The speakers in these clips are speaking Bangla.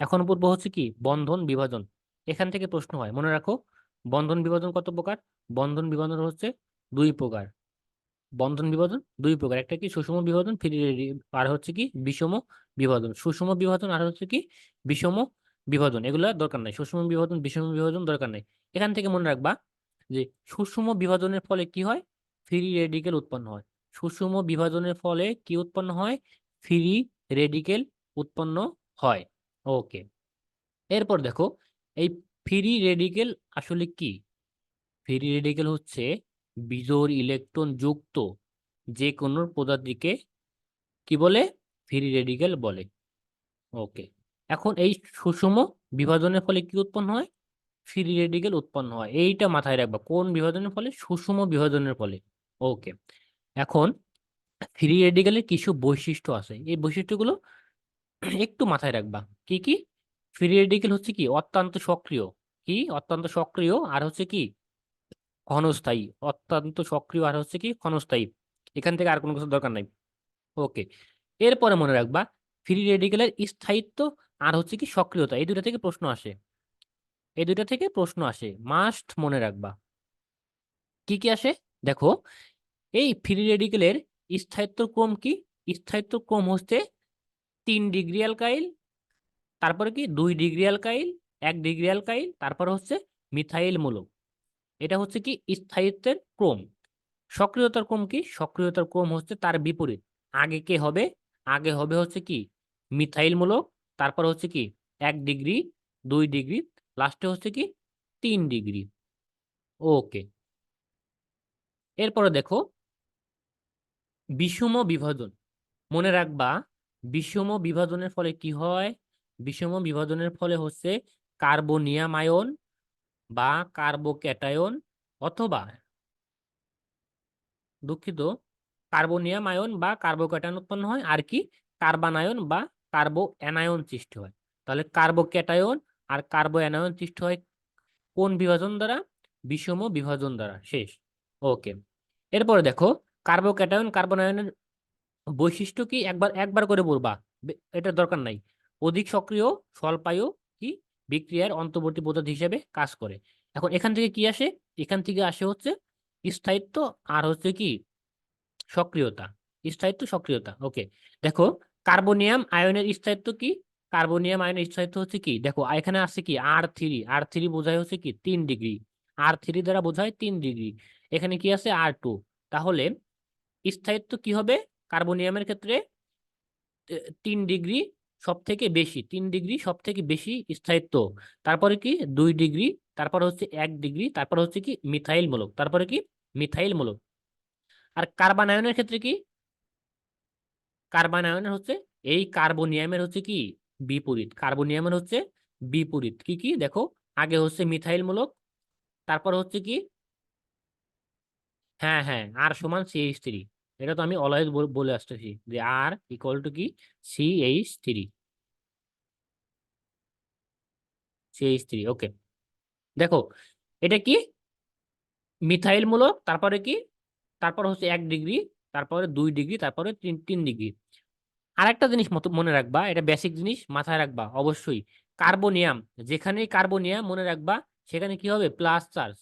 এখন পূর্ব হচ্ছে কি, বন্ধন বিভাজন। এখান থেকে প্রশ্ন হয়, মনে রাখো, বন্ধন বিভাজন কত প্রকার? বন্ধন বিভাজন হচ্ছে দুই প্রকার। বন্ধন বিভাজন দুই প্রকার, একটা কি সুষম বিভাজন আর হচ্ছে কি বিষম বিভাজন। সুষম বিভাজন আর হচ্ছে কি বিষম বিভাজন, এগুলা দরকার নাই। সুষম বিভাজন, বিষম বিভাজন দরকার নাই। এখান থেকে মনে রাখবা যে সুষম বিভাজনের ফলে কি হয়? ফ্রি রেডিকেল উৎপন্ন হয়। সুষম বিভাজনের ফলে কি উৎপন্ন হয়? ফ্রি রেডিকেল উৎপন্ন হয়। ওকে। এরপর দেখো, এই ফ্রি রেডিকেল আসলে কি? ফ্রি রেডিকেল হচ্ছে বিজোড় ইলেকট্রন যুক্ত যে কোনো পদার্থকে কি বলে? ফ্রি রেডিকেল বলে। ওকে। এখন এই সুষম বিভাজনের ফলে কি উৎপন্ন হয়? ফ্রি রেডিকেল উৎপন্ন হয়। এইটা মাথায় রাখবা, কোন বিভাজনের ফলে? সুষম বিভাজনের ফলে। ওকে। এখন ফ্রি রেডিকেলের কিছু বৈশিষ্ট্য আছে। এই বৈশিষ্ট্যগুলো একটু মাথায় রাখবা। কি কি? ফ্রি রেডিকেল হচ্ছে কি? অত্যন্ত সক্রিয়। কি? অত্যন্ত সক্রিয় আর হচ্ছে কি? ক্ষণস্থায়ী। অত্যন্ত সক্রিয় আর হচ্ছে কি? ক্ষণস্থায়ী। এখান থেকে আর কোনো কিছু দরকার নাই। ওকে এরপরে মনে রাখবা ফ্রি রেডিকেলের স্থায়িত্ব আর হচ্ছে কি সক্রিয়তা, এই দুটা থেকে প্রশ্ন আসে। এই দুটা থেকে প্রশ্ন আসে। মাস্ট মনে রাখবা। কি কি আসে? দেখো, এই ফ্রি রেডিকেলের স্থায়িত্ব ক্রম কি? স্থায়িত্ব ক্রম হচ্ছে তিন ডিগ্রি অ্যালকাইল, তারপরে কি দুই ডিগ্রি অ্যালকাইল, এক ডিগ্রি অ্যালকাইল, তারপর হচ্ছে মিথাইল মূলক এটা হচ্ছে কি স্থায়িত্বের ক্রম। সক্রিয়তার ক্রম কি? সক্রিয়তার ক্রম হচ্ছে তার বিপরীত। আগে কে হবে? আগে হবে হচ্ছে কি মিথাইল মূলক তারপর হচ্ছে কি এক ডিগ্রি, দুই ডিগ্রি, লাস্টে হচ্ছে কি তিন ডিগ্রি। ওকে। এরপরে দেখো, বিষম বিভাজন। মনে রাখবা বিষম বিভাজনের ফলে কি হয়? বিষম বিভাজনের ফলে হচ্ছে কার্বোনিয়াম আয়ন বা কার্বোক্যাটায়ন অথবা দুঃখিত কার্বোনিয়াম আয়ন বা কার্বোক্যাটায়ন উৎপন্ন হয় আর কি? কার্বান আয়ন বা কার্বো অ্যানায়ন সৃষ্টি হয়। তাহলে কার্বোক্যাটায়ন আর কার্বো অ্যানায়ন সৃষ্টি হয় কোন বিভাজন দ্বারা? বিষম বিভাজন দ্বারা। শেষ। ওকে। এরপরে দেখো, কার্বোক্যাটায়ন কার্বন আয়নের বৈশিষ্ট্য কি? একবার একবার করে বলবা। এটা দরকার নাই। অধিক সক্রিয়, স্বল্পায়ু কি? বিক্রিয়ার অন্তর্বর্তী পদ্ধতি হিসেবে কাজ করে। এখন এখান থেকে কি আসে? এখান থেকে আসে হচ্ছে স্থায়িত্ব আর হচ্ছে কি? সক্রিয়তা। স্থায়িত্ব, সক্রিয়তা। ওকে। দেখো, কার্বোনিয়াম আয়নের স্থায়িত্ব কি? কার্বোনিয়াম আয়নের স্থায়িত্ব হচ্ছে কি? দেখো, এখানে আছে কি? আর থ্রি আর থ্রি বোঝায় হচ্ছে কি? তিন ডিগ্রি। আর থ্রি দ্বারা বোঝায় তিন ডিগ্রি। এখানে কি আছে? আর টু তাহলে স্থায়িত্ব কি হবে? কার্বোনিয়ামের ক্ষেত্রে তিন ডিগ্রি সব থেকে বেশি, তিন ডিগ্রি সব থেকে বেশি স্থায়িত্ব। তারপরে কি? দুই ডিগ্রি, তারপর হচ্ছে এক ডিগ্রি, তারপর হচ্ছে কি? মিথাইল মূলক, তারপরে কি? মিথাইল মূলক। আর কার্বন আয়নের ক্ষেত্রে কি? কার্বন আয়নের হচ্ছে, এই কার্বোনিয়ামের হচ্ছে কি? বিপরীত। কার্বোনিয়ামের হচ্ছে বিপরীত। কি কি? দেখো, আগে হচ্ছে মিথাইল মূলক, তারপর হচ্ছে কি? হ্যাঁ হ্যাঁ আর সমান সিএইচ থ্রি। এটা তো আমি অলওয়েজ বলে আসতেছি যে আর ইকুয়াল টু কি? C H three CH three okay দেখো, এটা কি? মিথাইল মূলক, তারপরে কি? তারপর হচ্ছে এক ডিগ্রি তারপরে দুই ডিগ্রি তারপরে তিন তিন ডিগ্রি আরেকটা জিনিস মনে রাখবা, এটা বেসিক জিনিস, মাথায় রাখবা, অবশ্যই। কার্বোনিয়াম যেখানে কার্বোনিয়াম মনে রাখবা, সেখানে কি হবে? প্লাস চার্জ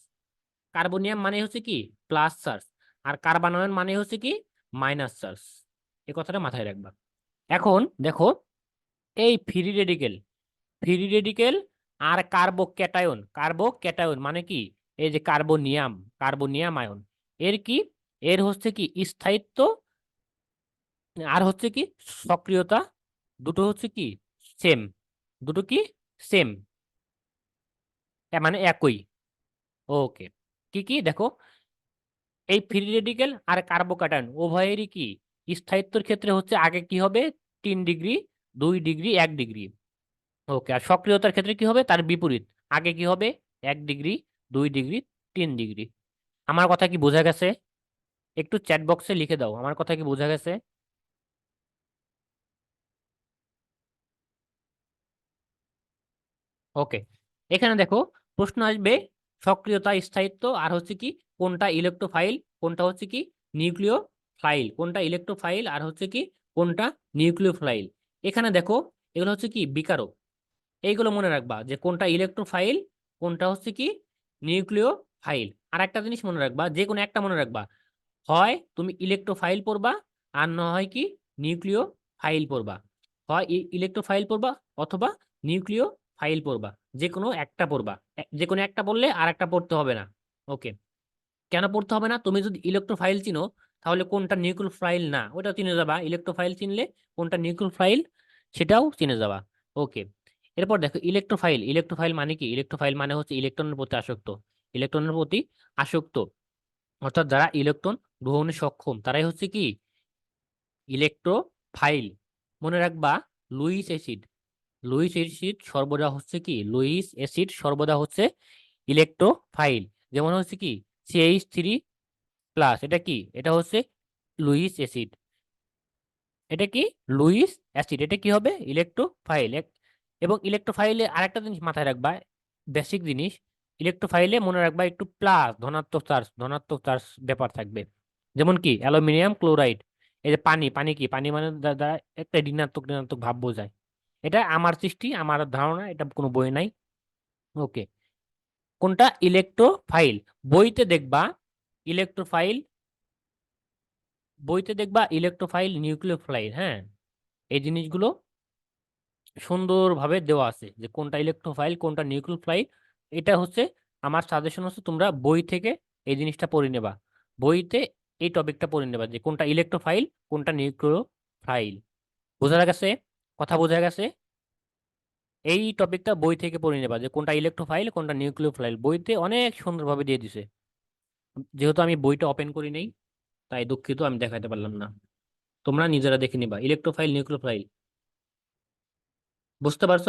কার্বোনিয়াম মানে হচ্ছে কি? প্লাস চার্জ আর কার্বানয়ন মানে হচ্ছে কি? মাইনাস চার্জ এই কথাটা মাথায় রাখবা। এখন দেখো, এই ফ্রি রেডিকেল ফ্রি রেডিকেল আর কার্বোক্যাটায়ন কার্বোক্যাটায়ন মানে কি? এই যে কার্বোনিয়াম কার্বোনিয়াম আয়ন এর কি? এর হচ্ছে কি? স্থায়িত্ব আর হচ্ছে কি? সক্রিয়তা, দুটো হচ্ছে কি? সেম দুটো কি? সেম মানে একই। ওকে কি কি? দেখো এই ফ্রি রেডিকেল আর কার্বোক্যাটায়ন উভয়েরই কি? স্থায়িত্বর ক্ষেত্রে হচ্ছে আগে কি হবে? তিন ডিগ্রি, দুই ডিগ্রি, এক ডিগ্রি। ওকে আর সক্রিয়তার ক্ষেত্রে কি হবে? তার বিপরীত। আগে কি হবে? এক ডিগ্রি, দুই ডিগ্রি, তিন ডিগ্রি। আমার কথা কি বোঝা গেছে? একটু চ্যাট বক্সে লিখে দাও। আমার কথা কি বোঝা গেছে? ওকে এখানে দেখো, প্রশ্ন আসবে সক্রিয়তা, স্থায়িত্ব, আর হচ্ছে কি কোনটা ইলেকট্রোফাইল কোনটা হচ্ছে কি নিউক্লিয় ফাইল কোনটা ইলেকট্রোফাইল আর হচ্ছে কি কোনটা নিউক্লিয় ফাইল এখানে দেখো, এগুলো হচ্ছে কি বিকারক। এইগুলো মনে রাখবা যে কোনটা ইলেকট্রোফাইল কোনটা হচ্ছে কি নিউক্লিয় ফাইল আর একটা জিনিস মনে রাখবা, যে কোনো একটা মনে রাখবা, হয় তুমি ইলেকট্রোফাইল পড়বা আর না হয় কি নিউক্লিয় ফাইল পড়বা। হয় ইলেকট্রোফাইল পড়বা অথবা নিউক্লিয় ফাইল পড়বা, যে কোনো একটা পড়বা। যে কোনো একটা পড়লে আর একটা পড়তে হবে না। ওকে কেন পড়তে হবে না? তুমি যদি ইলেকট্রোফাইল চিনো, তাহলে কোনটা নিউক্লিয় ফাইল না ওটাও চিনে যাবা। ইলেকট্রোফাইল চিনলে কোনটা নিউক্লিয় ফাইল সেটাও চিনে যাবা। ওকে এরপর দেখো ইলেকট্রোফাইল ইলেকট্রোফাইল মানে কি? ইলেকট্রোফাইল মানে হচ্ছে ইলেকট্রনের প্রতি আসক্ত। ইলেকট্রনের প্রতি আসক্ত। অর্থাৎ যারা ইলেকট্রন গ্রহণে সক্ষম, তারাই হচ্ছে কি? ইলেকট্রোফাইল মনে রাখবা লুইস অ্যাসিড লুইস অ্যাসিড সর্বদা হচ্ছে কি? লুইস অ্যাসিড সর্বদা হচ্ছে ইলেকট্রোফাইল যেমন হচ্ছে কি? সিএইচ থ্রি প্লাস এটা কি? এটা হচ্ছে লুইস অ্যাসিড। এটা কি? Lewis acid. এটা কি হবে? ইলেকট্রোফাইল। এবং ইলেকট্রোফাইলে আরেকটা জিনিস মাথায় রাখবা বেসিক জিনিস, ইলেকট্রোফাইলে মনে রাখবা একটু প্লাস ধনাত্মক চার্জ ধনাত্মক চার্জ ব্যাপার থাকবে। যেমন কি? Aluminium chloride. এই যে পানি পানি কি? পানি মানে দ্বারা একটা ঋণাত্মক ঋণাত্মক ভাব বোঝায়। এটা আমার সৃষ্টি, আমার ধারণা, এটা কোনো বই নাই। ওকে কোনটা? ইলেকট্রোফাইল বইতে দেখবা ইলেকট্রোফাইল বইতে দেখবা ইলেকট্রোফাইল নিউক্লিওফাইল হ্যাঁ? এই জিনিসগুলো সুন্দরভাবে দেওয়া আছে যে কোনটা ইলেকট্রোফাইল কোনটা নিউক্লিওফাইল এটা হচ্ছে আমার সাজেশন হচ্ছে তোমরা বই থেকে এই জিনিসটা পড়ে নেবা। বইতে এই টপিকটা পড়ে নেবা যে কোনটা ইলেকট্রোফাইল কোনটা নিউক্লিওফাইল বোঝা গেছে? কথা বোঝা গেছে? এই টপিকটা বই থেকে পড়ে নেবা যে কোনটা ইলেকট্রোফাইল কোনটা নিউক্লিওফাইল বইতে অনেক সুন্দরভাবে দিয়ে দিছে। যেহেতু আমি বইটা ওপেন করি নেই, তাই দুঃখিত, আমি দেখাতে পারলাম না। তোমরা নিজেরা দেখে নিবা ইলেকট্রোফাইল নিউক্লিওফাইল বুঝতে পারছ?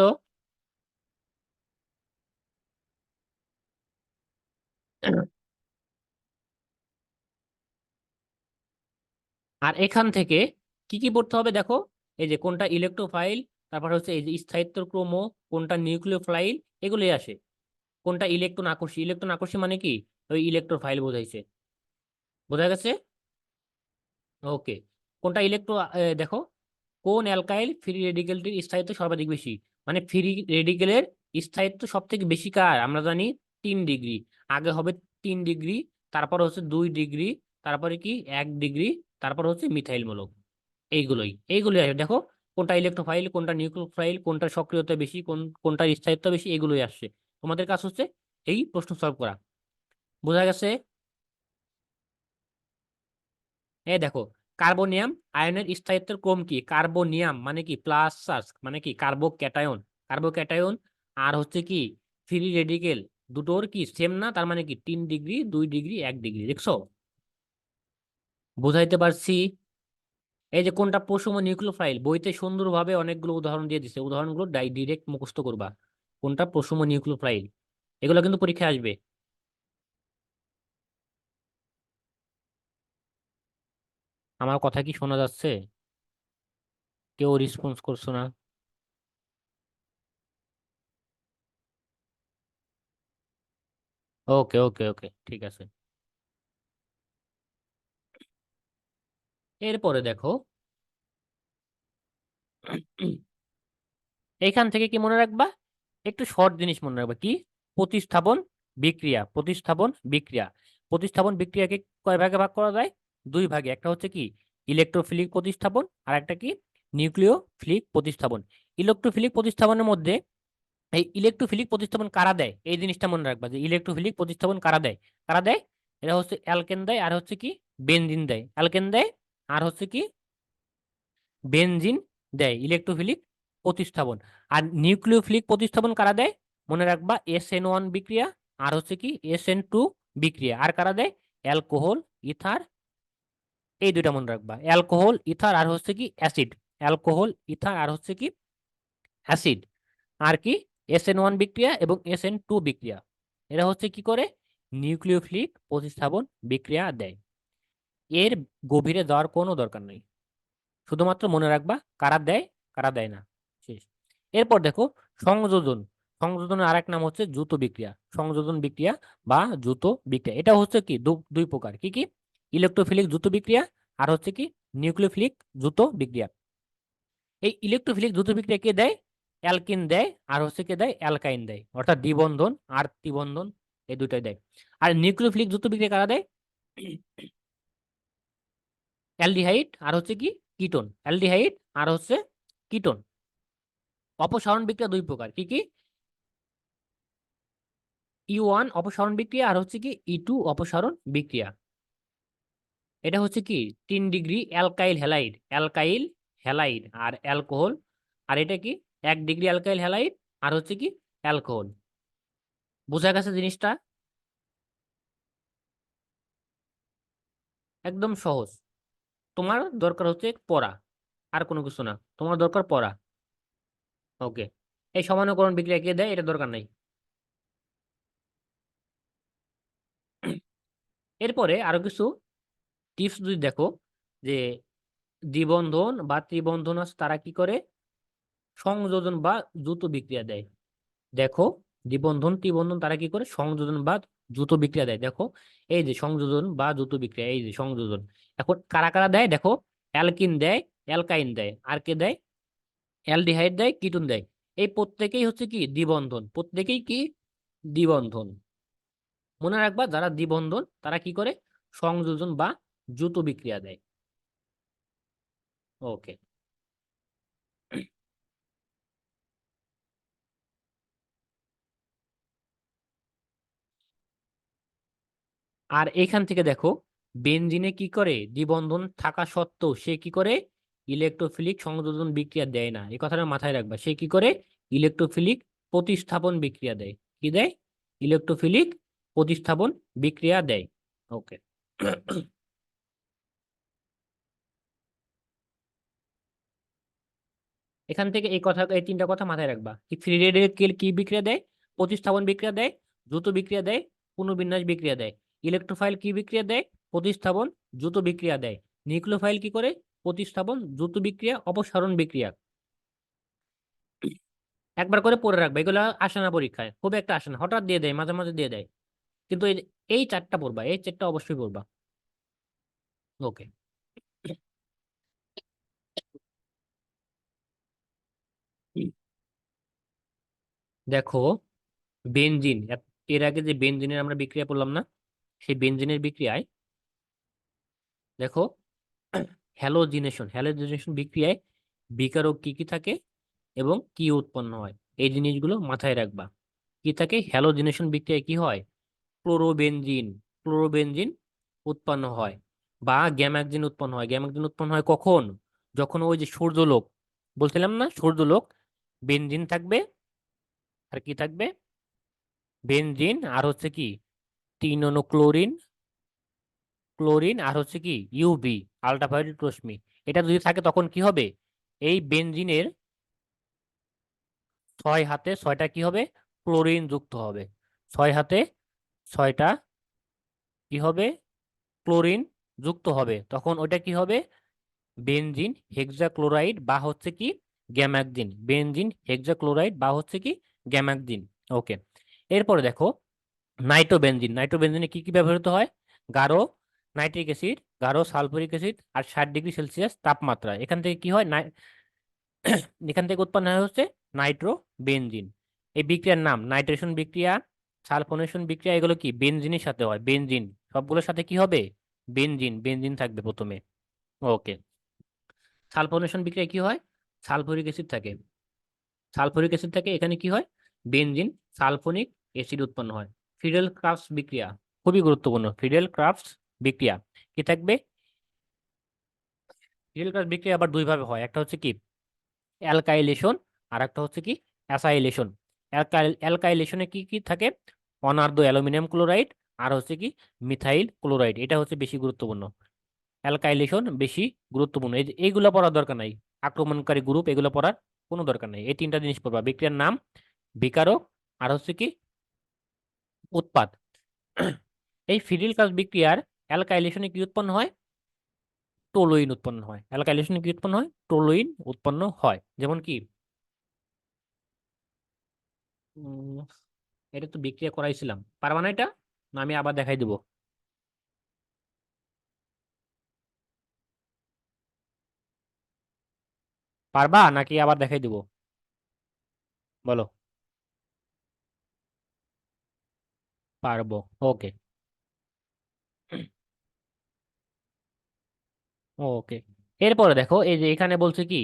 আর এখান থেকে কি কি পড়তে হবে দেখো? এই যে কোনটা ইলেকট্রোফাইল তারপর হচ্ছে এই যে স্থায়িত্ব ক্রম কোনটা নিউক্লিওফাইল, এগুলোই আসে। কোনটা ইলেকট্রন আকর্ষী? ইলেকট্রন আকর্ষী মানে কি? ওই ইলেকট্রোফাইল বোঝাইছে। বোঝা গেছে? ওকে। কোনটা ইলেকট্রো দেখো, কোন অ্যালকাইল ফ্রি রেডিকেলটির স্থায়িত্ব সর্বাধিক বেশি? মানে ফ্রি রেডিকেলের স্থায়িত্ব সব থেকে বেশি কার? আমরা জানি তিন ডিগ্রি। আগে হবে তিন ডিগ্রি, তারপর হচ্ছে দুই ডিগ্রি, তারপরে কি? এক ডিগ্রি, তারপর হচ্ছে মিথাইল মূলক এইগুলোই এইগুলোই দেখো কোনটা ইলেকট্রোফাইল কোনটা নিউক্লিওফাইল কোনটা সক্রিয়তা বেশি, কোন, কোনটা স্থায়িত্ব বেশি, এগুলোই আসছে। তোমাদের কাজ হচ্ছে এই প্রশ্ন সলভ করা। বোঝা গেছে? এই দেখো, কার্বোনিয়াম আয়নের স্থায়িত্বের ক্রম কি? কার্বোনিয়াম মানে কি? প্লাস মানে কি? কার্বো ক্যাটায়ন কার্বো ক্যাটায়ন আর হচ্ছে কি? Free radical. দুটোর কি? সেম না? তার মানে কি? তিন ডিগ্রি, দুই ডিগ্রি, এক ডিগ্রি, দেখছ? বুঝাইতে পারছি? এই যে কোনটা পশম নিউক্লিওফাইল? বইতে সুন্দরভাবে অনেকগুলো উদাহরণ দিয়ে দিছে। উদাহরণগুলো ডাই ডিরেক্ট মুখস্থ করবা। কোনটা পশম নিউক্লিওফাইল? এগুলো কিন্তু পরীক্ষায় আসবে। আমার কথা কি শোনা যাচ্ছে? কেউ রেসপন্স করছ না? ওকে ওকে ওকে ঠিক আছে। এরপরে দেখো এইখান থেকে কি মনে রাখবা? একটু শর্ট জিনিস মনে রাখবা। কি? প্রতিস্থাপন বিক্রিয়া প্রতিস্থাপন বিক্রিয়া। প্রতিস্থাপন বিক্রিয়াকে কয় ভাগে ভাগ করা যায়? দুই ভাগে। একটা হচ্ছে কি? ইলেকট্রোফিলিক প্রতিস্থাপন আর একটা কি? নিউক্লিওফিলিক প্রতিস্থাপন। ইলেকট্রোফিলিক প্রতিস্থাপনের মধ্যে এই ইলেকট্রোফিলিক প্রতিস্থাপন কারা দেয়? এই জিনিসটা মনে রাখবা যে ইলেকট্রোফিলিক প্রতিস্থাপন কারা দেয়? কারা দেয়? এরা হচ্ছে অ্যালকেন দেয় আর হচ্ছে কি? বেনজিন দেয়। অ্যালকেন দেয় আর হচ্ছে কি? বেনজিন দেয়, ইলেকট্রোফিলিক প্রতিস্থাপন। আর নিউক্লিওফিলিক প্রতিস্থাপন কারা দেয়? মনে রাখবা, এস এন ওয়ান বিক্রিয়া আর হচ্ছে কি, এস এন টু বিক্রিয়া। আর কারা দেয়? অ্যালকোহল, ইথার, এই দুইটা মনে রাখবা। অ্যালকোহল, ইথার আর হচ্ছে কি, অ্যাসিড। অ্যালকোহল, ইথার আর হচ্ছে কি, অ্যাসিড। আর কি? এস এন ওয়ান বিক্রিয়া এবং এস এন টু বিক্রিয়া। এরা হচ্ছে কি করে? নিউক্লিওফিলিক প্রতিস্থাপন বিক্রিয়া দেয়। এর গভীরে যাওয়ার কোনো দরকার নেই। শুধুমাত্র মনে রাখবা, কারা দেয় কারা দেয় না। শেষ। এরপর দেখো, সংযোজন। সংযোজনের আরেক নাম হচ্ছে দ্রুত বিক্রিয়া। সংযোজন বিক্রিয়া বা দ্রুত বিক্রিয়া। এটা হচ্ছে কি? দুই প্রকার। কি কি? ইলেকট্রোফিলিক দ্রুত বিক্রিয়া আর হচ্ছে কি? নিউক্লিওফিলিক দ্রুত বিক্রিয়া। এই ইলেকট্রোফিলিক দ্রুত বিক্রিয়া কে দেয়? অ্যালকিন দেয় আর হচ্ছে কে দেয়? অ্যালকাইন দেয়। অর্থাৎ দ্বিবন্ধন আর ত্রিবন্ধন এই দুটাই দেয়। আর নিউক্লিওফিলিক যুক্ত বিক্রিয়া কারা দেয়? অ্যালডিহাইড আর হচ্ছে কি কিটোন। অ্যালডিহাইড আর হচ্ছে কিটোন। অপসারণ বিক্রিয়া দুই প্রকার, কি কি? ই ওয়ান অপসারণ বিক্রিয়া আর হচ্ছে কি ই টু অপসারণ বিক্রিয়া এটা হচ্ছে কি তিন degree alkyl halide alkyl halide আর অ্যালকোহল। আর এটা কি এক ডিগ্রি অ্যালকাইল হ্যালাইড আর হচ্ছে কি অ্যালকোহল। বোঝা গেছে জিনিসটা? একদম সহজ। তোমার দরকার হচ্ছে পড়া, আর কোনো কিছু না। তোমার দরকার পড়া। ওকে এই সমানুকরণ বিক্রিয়া কে দেয়, এটা দরকার নাই। এরপরে আরও কিছু টিপস যদি দেখো, যে দ্বিবন্ধন বা ত্রিবন্ধন আছে তারা কি করে? সংযোজন বা দ্রুত বিক্রিয়া দেয়। দেখো, দ্বিবন্ধন, ত্রিবন্ধন তারা কি করে? সংযোজন বা দ্রুত বিক্রিয়া দেয়। দেখো, এই যে সংযোজন বা দ্রুত বিক্রিয়া, এই যে সংযোজন। এখন কারা কারা দেয়? দেখো, অ্যালকিন দেয়, অ্যালকাইন দেয়। আর কে দেয়? অ্যালডিহাইড দেয়, কিটুন দেয়। এই প্রত্যেকেই হচ্ছে কি? দ্বিবন্ধন। প্রত্যেকেই কি? দ্বিবন্ধন। মনে রাখবা, যারা দ্বিবন্ধন, তারা কি করে? সংযোজন বা দ্রুত বিক্রিয়া দেয়। ওকে। আর এখান থেকে দেখো বেনজিনে কি করে? দ্বিবন্ধন থাকা সত্ত্বেও সে কি করে? ইলেকট্রোফিলিক সংযোজন বিক্রিয়া দেয় না। এই কথাটা মাথায় রাখবা। সে কি করে? ইলেকট্রোফিলিক প্রতিস্থাপন বিক্রিয়া দেয়। কি দেয়? ইলেকট্রোফিলিক প্রতিস্থাপন বিক্রিয়া দেয়। ওকে। এখান থেকে এই কথা, এই তিনটা কথা মাথায় রাখবা। কি ফ্রি রেডিকেল কি বিক্রিয়া দেয়? প্রতিস্থাপন বিক্রিয়া দেয়, দ্রুত বিক্রিয়া দেয়, পুনর্বিন্যাস বিক্রিয়া দেয়। ইলেকট্রোফাইল কি বিক্রিয়া দেয়? প্রতিস্থাপন দ্রুত বিক্রিয়া দেয়। নিউক্লিওফাইল কি করে? প্রতিস্থাপন দ্রুত বিক্রিয়া, অপসারণ বিক্রিয়া। একবার করে পড়ে রাখবে, এগুলো আসে না পরীক্ষায়, খুব একটা আসে না, হঠাৎ দিয়ে দেয়, মাঝে মাঝে দিয়ে দেয়। কিন্তু এই চারটা পড়বা, এই চারটা অবশ্যই পড়বা। ওকে। দেখো, বেনজিন, এর আগে যে বেনজিনের আমরা বিক্রিয়া করলাম না, সেই বেনজিনের বিক্রিয়ায় দেখো হ্যালোজিনেশন হ্যালোজিনেশন বিক্রিয়ায় বিকারক কি কি থাকে এবং কি উৎপন্ন হয়? এই জিনিসগুলো মাথায় রাখবা। কি থাকে? হ্যালোজিনেশন বিক্রিয়ায় কি হয়? ক্লোরোবেনজিন ক্লোরোবেনজিন উৎপন্ন হয় বা গ্যামাক্সিন উৎপন্ন হয়। গ্যামাক্সিন উৎপন্ন হয় কখন? যখন ওই যে সূর্যলোক, বলছিলাম না? সূর্যলোক বেনজিন থাকবে, আর কি থাকবে? বেনজিন আর হচ্ছে কি? তিন অনু ক্লোরিন আর হচ্ছে কি ইউভি আলট্রাভায়োলেট রশ্মি এটা যদি থাকে তখন কি হবে? এই বেনজিনের ছয় হাতে ছয়টা কি হবে? ক্লোরিন যুক্ত হবে। ছয় হাতে ছয়টা কি হবে? ক্লোরিন যুক্ত হবে। তখন ওটা কি হবে? বেনজিন হেক্সাক্লোরাইড বা হচ্ছে কি গ্যামাক্সিন বেনজিন হেক্সাক্লোরাইড বা হচ্ছে কি গ্যামাক্সিন ওকে। এরপরে দেখো, নাইট্রোবেনজিন। নাইট্রোবেনজিনে কি কি ব্যবহৃত হয়? গাঢ় নাইট্রিক অ্যাসিড, গাঢ় সালফুরিক অ্যাসিড আর ষাট ডিগ্রি সেলসিয়াস তাপমাত্রা। এখান থেকে কি হয়? নাই, এখান থেকে উৎপন্ন হয় হচ্ছে নাইট্রোবেনজিন। এই বিক্রিয়ার নাম, নাইট্রেশন বিক্রিয়া, সালফোনেশন বিক্রিয়া, এগুলো কি? বেনজিনের সাথে হয়। বেনজিন, সবগুলোর সাথে কি হবে? বেনজিন বেনজিন থাকবে প্রথমে। ওকে। সালফোনেশন বিক্রিয়া কি হয়? সালফুরিক অ্যাসিড থাকে। সালফুরিক অ্যাসিড থাকে, এখানে কি হয়? বেনজিন, সালফোনিক অ্যাসিড উৎপন্ন হয়। ফিডেল ক্রাফটস বিক্রিয়া, খুবই গুরুত্বপূর্ণ। ফিডেল ক্রাফটস বিক্রিয়া। কি থাকবে? ফিডেল ক্রাফটস বিক্রিয়া আবার দুই ভাবে হয়। একটা হচ্ছে কি? অ্যালকাইলেশন আর একটা হচ্ছে কি? অ্যাসাইলেশন অ্যালকাইলেশনে কি কি থাকে? অনার্দ অ্যালুমিনিয়াম ক্লোরাইড আর হচ্ছে কি? মিথাইল ক্লোরাইড এটা হচ্ছে বেশি গুরুত্বপূর্ণ। অ্যালকাইলেশন বেশি গুরুত্বপূর্ণ। এই এইগুলো পড়ার দরকার নাই। আক্রমণকারী গ্রুপ এগুলো পড়ার কোনো দরকার নেই। এই তিনটা জিনিস পড়বা। বিক্রিয়ার নাম, বিকারক আর হচ্ছে কি? উৎপাদ। এই ফিডিল কাজ বিক্রিয়ার অ্যালকাইলেশনে কি উৎপন্ন হয়, টোলোইন উৎপন্ন হয়। অ্যালকাইলেশনে কি উৎপন্ন হয়, টোলোইন উৎপন্ন হয়। যেমন কি? এটা তো বিক্রিয়া করাইছিলাম। পারবা না এটা? না, আমি আবার দেখাই দেব। পারবা? নাকি আবার দেখাই দেব? বলো। পারব, ওকে। ওকে। এরপরে দেখো, এই যে এখানে বলছে কি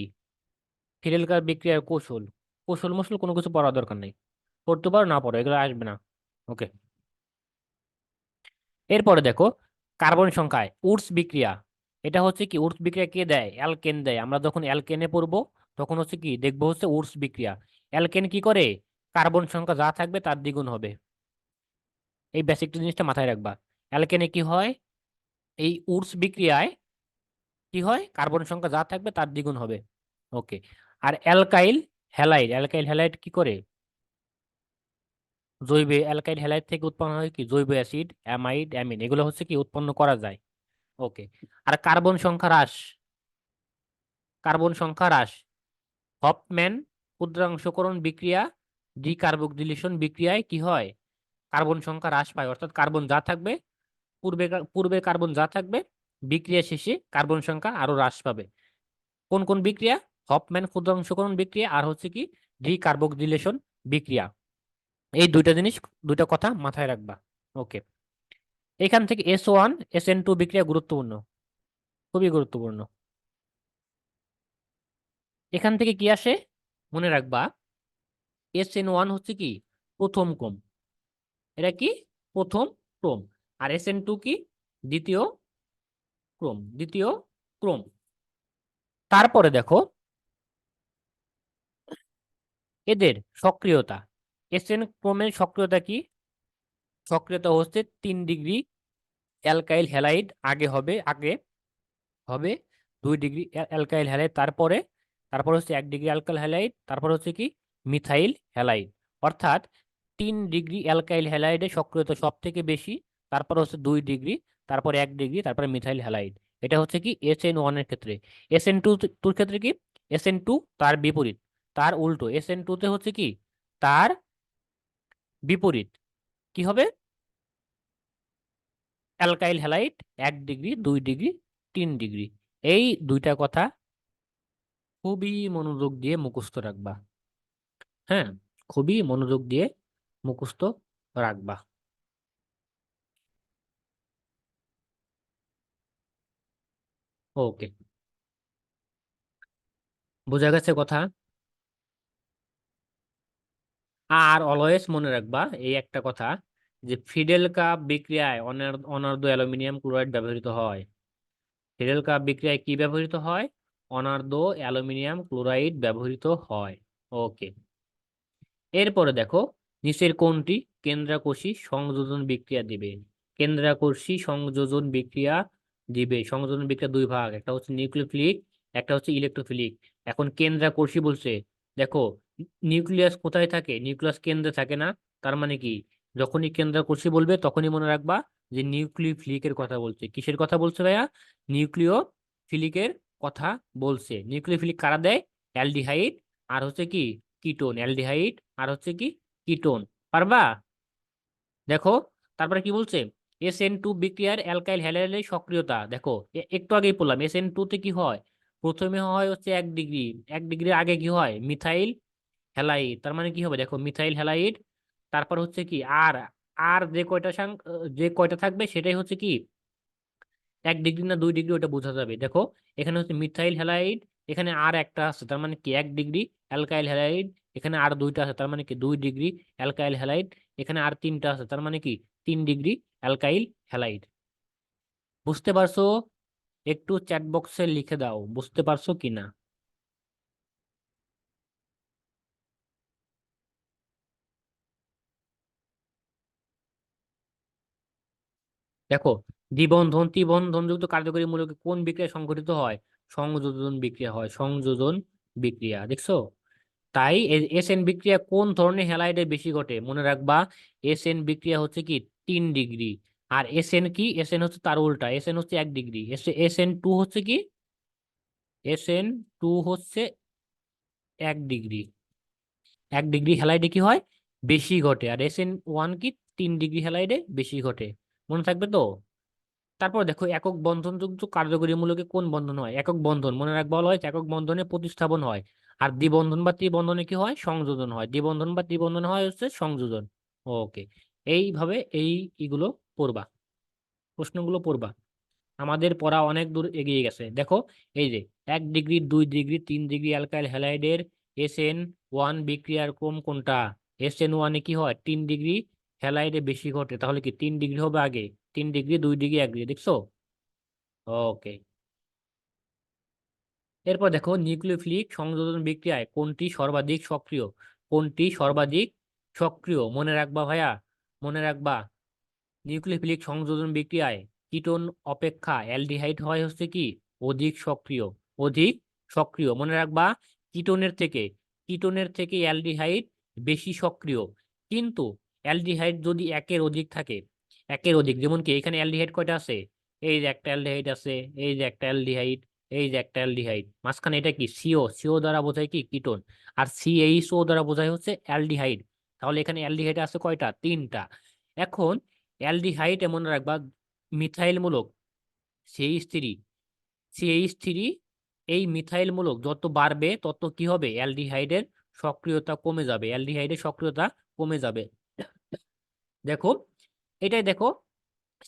ফিরেলকার বিক্রিয়ার কৌশল। কৌশল, মশল কোনো কিছু পড়ার দরকার নেই। পড়তে পারো, না পড়ো, এগুলো আসবে না। ওকে। এরপরে দেখো, কার্বন সংখ্যায় উডস বিক্রিয়া। এটা হচ্ছে কি উডস বিক্রিয়া কে দেয়? অ্যালকেন দেয়। আমরা যখন অ্যালকেনে পড়ব, তখন হচ্ছে কি, দেখব হচ্ছে উডস বিক্রিয়া। অ্যালকেন কি করে? কার্বন সংখ্যা যা থাকবে তার দ্বিগুণ হবে। এই বেসিক জিনিসটা মাথায় রাখবা। অ্যালকেনে কি হয়? এই উডস বিক্রিয়ায় কি হয়? কার্বন সংখ্যা যা থাকবে তার দ্বিগুণ হবে। ওকে আর অ্যালকাইল হ্যালাইড অ্যালকাইল হ্যালাইড কি করে? জৈব, অ্যালকাইল হ্যালাইড থেকে উৎপন্ন হয় কি? জৈব অ্যাসিড, অ্যামাইড, অ্যামিন, এগুলো হচ্ছে কি? উৎপন্ন করা যায়। ওকে আর কার্বন সংখ্যা হ্রাস। কার্বন সংখ্যা হ্রাস। হপম্যান ক্ষুদ্রাংশকরণ বিক্রিয়া, ডিকার্বক্সিলেশন বিক্রিয়ায় কি হয়? কার্বন সংখ্যা হ্রাস পায়। অর্থাৎ কার্বন যা থাকবে, পূর্বে পূর্বে কার্বন যা থাকবে বিক্রিয়া শেষে কার্বন সংখ্যা আরও হ্রাস পাবে। কোন কোন বিক্রিয়া? হপম্যান ক্ষুদ্রাংশকরণ বিক্রিয়া? আর হচ্ছে কি ডিকার্বক্সিলেশন বিক্রিয়া। এই দুইটা জিনিস, দুইটা কথা মাথায় রাখবা। ওকে এখান থেকে S one S N two বিক্রিয়া গুরুত্বপূর্ণ। খুবই গুরুত্বপূর্ণ। এখান থেকে কি আসে? মনে রাখবা এস এন ওয়ান হচ্ছে কি প্রথম ক্রম। এটা কি? প্রথম ক্রম। আর এস এন টু কি? দ্বিতীয় ক্রম, দ্বিতীয় ক্রম। তারপরে দেখো, এদের সক্রিয়তা এস এন ক্রমের সক্রিয়তা কি? সক্রিয়তা হচ্ছে তিন ডিগ্রি অ্যালকাইল হ্যালাইড আগে হবে আগে হবে, দুই ডিগ্রি অ্যালকাইল হ্যালাইড, তারপরে, তারপর হচ্ছে এক ডিগ্রি অ্যালকাইল হ্যালাইড, তারপর হচ্ছে কি? Methyl halide. অর্থাৎ তিন ডিগ্রি অ্যালকাইল হ্যালাইডের সক্রিয়তা সব থেকে বেশি তারপর হচ্ছে দুই ডিগ্রি, তারপর এক ডিগ্রি, তারপরে মিথাইল হ্যালাইড। এটা হচ্ছে কি এস এন ওয়ানের ক্ষেত্রে। এস এন টু টুর ক্ষেত্রে কি? এস এন টু তার বিপরীত। তার উল্টো। এস এন টুতে হচ্ছে কি? তার বিপরীত। কি হবে? অ্যালকাইল হ্যালাইড এক ডিগ্রি, দুই ডিগ্রি, তিন ডিগ্রি। এই দুইটা কথা খুবই মনোযোগ দিয়ে মুখস্থ রাখবা। হ্যাঁ? খুবই মনোযোগ দিয়ে মুখস্থ রাখবা। ওকে। বোঝা গেছে কথা? আর অলওয়েজ মনে রাখবা, এই একটা কথা যে ফিডেল কাপ বিক্রিয়ায় অনার্দ্র অ্যালুমিনিয়াম ক্লোরাইড ব্যবহৃত হয়। ফিডেল কাপ বিক্রিয়ায় কি ব্যবহৃত হয়? অনার্দ্র অ্যালুমিনিয়াম ক্লোরাইড ব্যবহৃত হয়। ওকে। এরপরে দেখো, নিচের কোনটি কেন্দ্রাকোষী সংযোজন বিক্রিয়া দিবে? কেন্দ্রাকোষী সংযোজন বিক্রিয়া দিবে। সংযোজন বিক্রিয়া দুই ভাগ, একটা হচ্ছে নিউক্লিওফিলিক একটা হচ্ছে ইলেকট্রোফিলিক এখন কেন্দ্রা কেন্দ্রাকোষী বলছে, দেখো নিউক্লিয়াস কোথায় থাকে? নিউক্লিয়াস কেন্দ্রে থাকে না। তার মানে কি? যখনই কেন্দ্রাকোষী বলবে, তখনই মনে রাখবা যে নিউক্লিওফিলিকের কথা বলছে। কিসের কথা বলছে ভাইয়া? নিউক্লিও ফিলিকের কথা বলছে। নিউক্লিওফিলিক কারা দেয়? অ্যালডিহাইড, আর হচ্ছে কি? কিটোন। অ্যালডিহাইড, আর হচ্ছে কি? কিটোন। পারবা? দেখো, তারপরে কি বলছে? এস এন টু বিক্রিয়ার অ্যালকাইল হ্যালাইডের সক্রিয়তা, দেখো একটু আগেই বললাম এস এন টুতে কি হয়? প্রথমে হয় হচ্ছে এক ডিগ্রি এক ডিগ্রি আগে কি হয়? মিথাইল হ্যালাইড, তার মানে কি হবে? দেখো, মিথাইল হ্যালাইড, তারপর হচ্ছে কি, আর আর যে কয়টা যে কয়টা থাকবে সেটাই হচ্ছে কি, এক ডিগ্রি না দুই ডিগ্রি ওটা বোঝা যাবে। দেখো, এখানে হচ্ছে মিথাইল হ্যালাইড, এখানে আর একটা আছে, তার মানে কি, এক ডিগ্রি, অ্যালকাইল হ্যালাইড, এখানে আর দুইটা আছে, তার মানে কি, দুই ডিগ্রি, অ্যালকাইল হ্যালাইড, এখানে আর তিনটা আছে, তার মানে কি তিন ডিগ্রি অ্যালকাইল হ্যালাইড। বুঝতে পারছ? একটু চ্যাট বক্সে লিখে দাও, বুঝতে পারছ কিনা দেখো, দ্বিবন্ধন ত্রিবন্ধনযুক্ত কার্যকরী মূলকে কোন বিক্রিয়া সংঘটিত হয়? সংযোজন বিক্রিয়া হয়, সংযোজন বিক্রিয়া, দেখছ? তাই এস এন বিক্রিয়া কোন ধরনের হ্যালাইডে বেশি ঘটে? মনে রাখবা এস এন বিক্রিয়া হচ্ছে কি তিন ডিগ্রি। আর এস এন কি? এস এন হচ্ছে তার উল্টা। এস এন হচ্ছে এক ডিগ্রি। এস এন টু হচ্ছে কি? এস এন টু হচ্ছে এক ডিগ্রি। এক ডিগ্রি হেলাইডে কি হয়? বেশি ঘটে। আর এস এন ওয়ান কি? তিন ডিগ্রি হেলাইডে বেশি ঘটে। মনে থাকবে তো? তারপর দেখো, একক বন্ধনযুক্ত কার্যকরী মূলকে কোন বন্ধন হয়? একক বন্ধন। মনে রাখবা বলা হয় একক বন্ধনে প্রতিস্থাপন হয়। আর দ্বিবন্ধন বা ত্রিবন্ধনে কি হয়? সংযোজন হয়। দ্বিবন্ধন বা ত্রিবন্ধনে হয় হচ্ছে সংযোজন। ওকে এইভাবে এই এগুলো পড়বা। প্রশ্নগুলো পড়বা। আমাদের পড়া অনেক দূর এগিয়ে গেছে। দেখো, এই যে এক ডিগ্রি, দুই ডিগ্রি, তিন ডিগ্রি অ্যালকাইল হ্যালাইডের এস এন ওয়ান বিক্রিয়ার ক্রম কোনটা? এস এন ওয়ানে কি হয়? তিন ডিগ্রি হ্যালাইডে বেশি ঘটে। তাহলে কি তিন ডিগ্রি হবে আগে? তিন ডিগ্রি, দুই ডিগ্রি, এক ডিগ্রি, দেখছ? ওকে। এরপর দেখো, নিউক্লিওফিলিক সংযোজন বিক্রিয়ায় কোনটি সর্বাধিক সক্রিয়? কোনটি সর্বাধিক সক্রিয়? মনে রাখবা ভাইয়া। রাখবা, নিউক্লিওফিলিক সংযোজন বিক্রিয়ায় কিটোন অপেক্ষা অ্যালডিহাইড হয় হচ্ছে কি? অধিক সক্রিয় অধিক সক্রিয়। মনে রাখবা, কিটোনের থেকে কিটোনের থেকে অ্যালডিহাইড বেশি সক্রিয়। কিন্তু অ্যালডিহাইড যদি একের অধিক থাকে, একের অধিক, যেমন কি এখানে অ্যালডিহাইড কয়টা আছে? এই যে একটা অ্যালডিহাইড আছে, এই যে একটা অ্যালডিহাইড, এই যে একটা অ্যালডিহাইড। মাঝখানে এটা কি? সিও সিও দ্বারা বোঝায় কি? কিটোন। আর সিএইচও দ্বারা বোঝায় হচ্ছে অ্যালডিহাইড। তাহলে এখানে অ্যালডিহাইড আছে কয়টা? তিনটা। এখন অ্যালডিহাইড এমন রাখবা, মিথাইলমূলক, সেই স্ত্রী সেই স্ত্রী এই মিথাইলমূলক যত বাড়বে তত কি হবে? অ্যালডিহাইডের সক্রিয়তা কমে যাবে, অ্যালডিহাইডের সক্রিয়তা কমে যাবে। দেখো, এটাই দেখো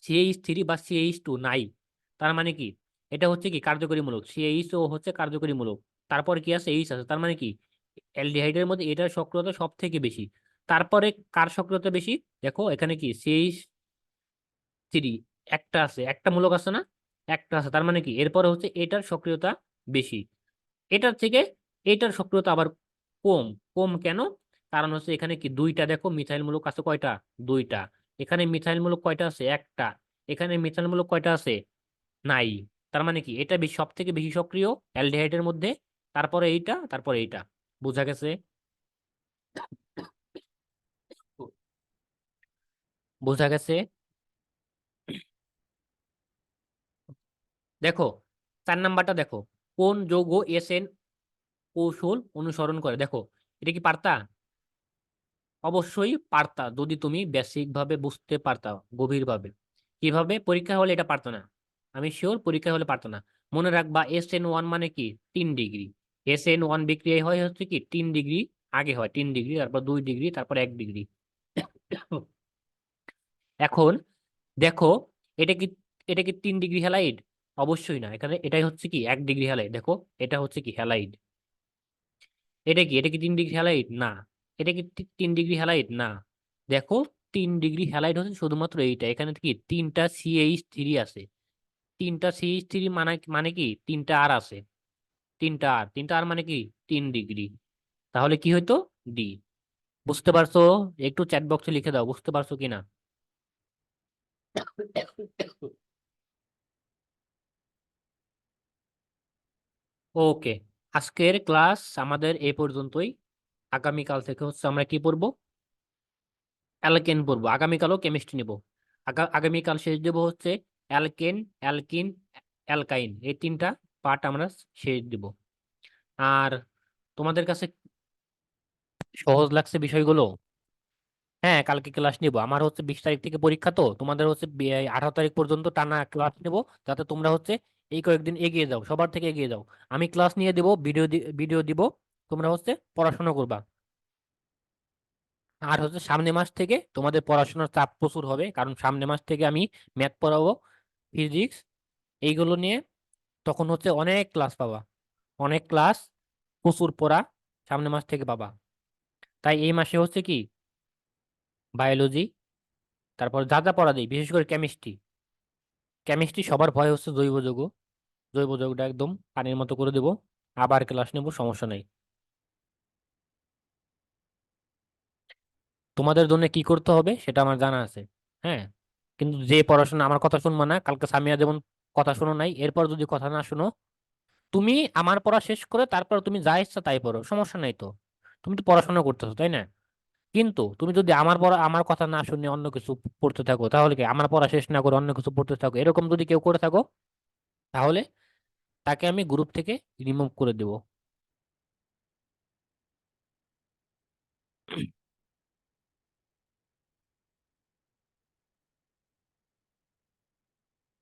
সিএইচ থ্রি বা সিএইচ টু নাই। তার মানে কি? এটা হচ্ছে কি? কার্যকরীমূলক। সিএইচ ও হচ্ছে কার্যকরীমূলক। তারপর কি আছে? এইচ আছে। তার মানে কি? অ্যালডিহাইডের মধ্যে এটার সক্রিয়তা সব থেকে বেশি। তারপরে কার সক্রিয়তা বেশি? দেখো, এখানে কি? সিএইচ থ্রি একটা আছে, একটা মূলক আছে না? একটা আছে, তার মানে কি? এরপরে হচ্ছে এটার সক্রিয়তা বেশি। এটার থেকে এটার সক্রিয়তা আবার কম। কম কেন? কারণ হচ্ছে এখানে কি? দুইটা, দেখো, মিথাইল মূলক আছে কয়টা? দুইটা। এখানে মিথাইল মূলক কয়টা আছে? একটা। এখানে মিথাইল মূলক কয়টা আছে? নাই। তার মানে কি? এটা বেশি সব থেকে বেশি সক্রিয় অ্যালডিহাইডের মধ্যে। তারপরে এইটা তারপরে এইটা। বোঝা গেছে? বোঝা গেছে? দেখো, চার নাম্বারটা দেখো, কোন যৌগ এসএন কৌশল অনুসরণ করে? দেখো, এটা কি পারতা? অবশ্যই পারতা, যদি তুমি বেসিক ভাবে বুঝতে পারতা, গভীরভাবে। কীভাবে? পরীক্ষা হলে এটা পারতো না। আমি শিওর পরীক্ষা হলে পারতো না। মনে রাখবা এস এন ওয়ান মানে কি? তিন ডিগ্রি। এস এন ওয়ান বিক্রিয়া হয় হচ্ছে কি? তিন ডিগ্রি আগে হয়। তিন ডিগ্রি, তারপর দুই ডিগ্রি, তারপর এক ডিগ্রি। এখন দেখো, এটা কি এটা কি তিন ডিগ্রি হ্যালাইড অবশ্যই না। এখানে এটাই হচ্ছে কি, এক ডিগ্রি হ্যালাইড দেখো, এটা হচ্ছে কি হ্যালাইড এটা কি এটা কি তিন ডিগ্রি হ্যালাইড না। এটা কি তিন ডিগ্রি হ্যালাইড না। দেখো, তিন ডিগ্রি হ্যালাইড হচ্ছে শুধুমাত্র এইটা। এখানে কি, তিনটা সিএইচ থ্রি আছে। তিনটা সিএইচ থ্রি মানে মানে কি, তিনটা আর আছে। তিনটা আর তিনটা আর মানে কি, তিন ডিগ্রি। তাহলে কি হইতো? ডি বুঝতে পারছ? একটু চ্যাট বক্সে লিখে দাও, বুঝতে পারছ কিনা? ওকে আজকের ক্লাস আমাদের এ পর্যন্তই। আগামীকাল থেকে হচ্ছে আমরা কি পড়ব? অ্যালকেন পড়ব। আগামীকালও কেমিস্ট্রি নেব। আগা- আগামীকাল শেষ দেবো হচ্ছে অ্যালকেন, অ্যালকিন, অ্যালকাইন। এই তিনটা পার্ট আমরা শেষ দেব। আর তোমাদের কাছে সহজ লাগছে বিষয়গুলো? হ্যাঁ কালকে ক্লাস নিব। আমার হচ্ছে বিশ তারিখ থেকে পরীক্ষা তো। তোমাদের হচ্ছে আঠারো তারিখ পর্যন্ত টানা ক্লাস নেব। যাতে তোমরা হচ্ছে এই কয়েকদিন এগিয়ে যাও, সবার থেকে এগিয়ে যাও। আমি ক্লাস নিয়ে দেবো ভিডিও ভিডিও দিব। তোমরা হচ্ছে পড়াশোনা করবা। আর হচ্ছে সামনে মাস থেকে তোমাদের পড়াশোনার চাপ প্রচুর হবে। কারণ সামনে মাস থেকে আমি ম্যাথ পড়াবো ফিজিক্স এইগুলো নিয়ে তখন হচ্ছে অনেক ক্লাস পাবা। অনেক ক্লাস প্রচুর পড়া সামনে মাস থেকে পাবা। তাই এই মাসে হচ্ছে কি বায়োলজি তারপর যা যা পড়া দিই বিশেষ করে কেমিস্ট্রি কেমিস্ট্রি সবার ভয় হচ্ছে জৈব যৌগ, জৈব যৌগটা একদম পানির মতো করে দেব, আবার ক্লাস নেব, সমস্যা নাই। তোমাদের জন্য কি করতে হবে সেটা আমার জানা আছে হ্যাঁ? কিন্তু যে পড়াশোনা, আমার কথা শুনব না, কালকে সামিয়া যেমন কথা শোনো নাই, এরপর যদি কথা না শোনো, তুমি আমার পড়া শেষ করে তারপর তুমি যা ইচ্ছা তাই পড়ো, সমস্যা নাই তো। তুমি তো পড়াশোনা করতেছো, তাই না? কিন্তু তুমি যদি আমার পড়া, আমার কথা না শুনে অন্য কিছু পড়তে থাকো, তাহলে কি আমার পড়া শেষ না করে অন্য কিছু পড়তে থাকো? এরকম যদি কেউ করে থাকো, তাহলে তাকে আমি গ্রুপ থেকে রিমুভ করে দেব।